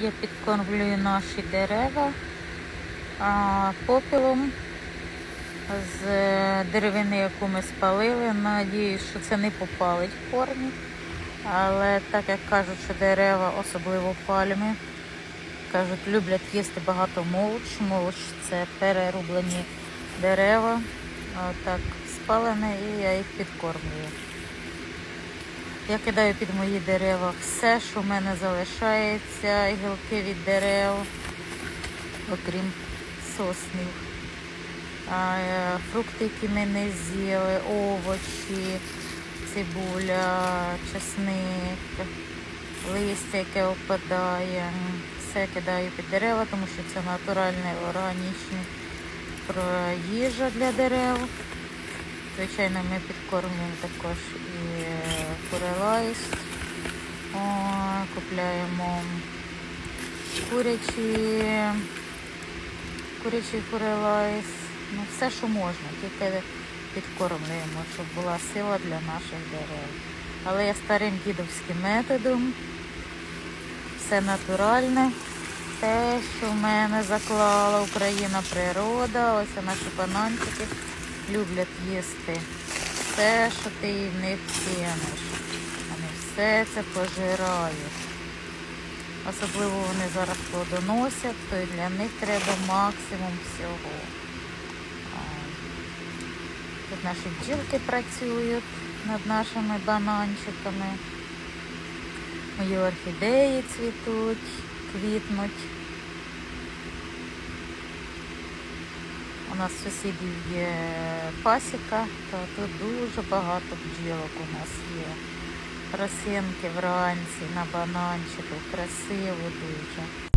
Я підкормлюю наші дерева попілом з е, деревини, яку ми спалили. Надіюсь, що це не попалить корні. Але так як кажуть, що дерева, особливо пальми, кажуть, люблять їсти багато молоч. Молоч це перерублені дерева. Так, спалене і я їх підкормлюю. Я кидаю під мої дерева все, що в мене залишається, гілки від дерев, окрім соснів. Е, фрукти, які ми не з'їли, овочі, цибуля, чесник, листя, яке опадає. Все кидаю під дерева, тому що це натуральне органічне про- їжа для дерев. Звичайно, ми підкормлюємо також і е, курелайс. О, Купляємо курячі, курячий курелайс. Ну, все, що можна, тільки підкормлюємо, щоб була сила для наших дерев. Але я старим дідовським методом, все натуральне. Те, що в мене заклала Україна природа, ось наші бананчики люблять їсти все, що ти їм не вкинеш. Вони все це пожирають. Особливо вони зараз плодоносять, то для них треба максимум всього. Тут наші бджілки працюють над нашими бананчиками. Мої орхідеї цвітуть, квітнуть. У нас в сусідів є пасіка, то тут дуже багато бджілок у нас є. Росинки вранці на бананчику, красиво дуже.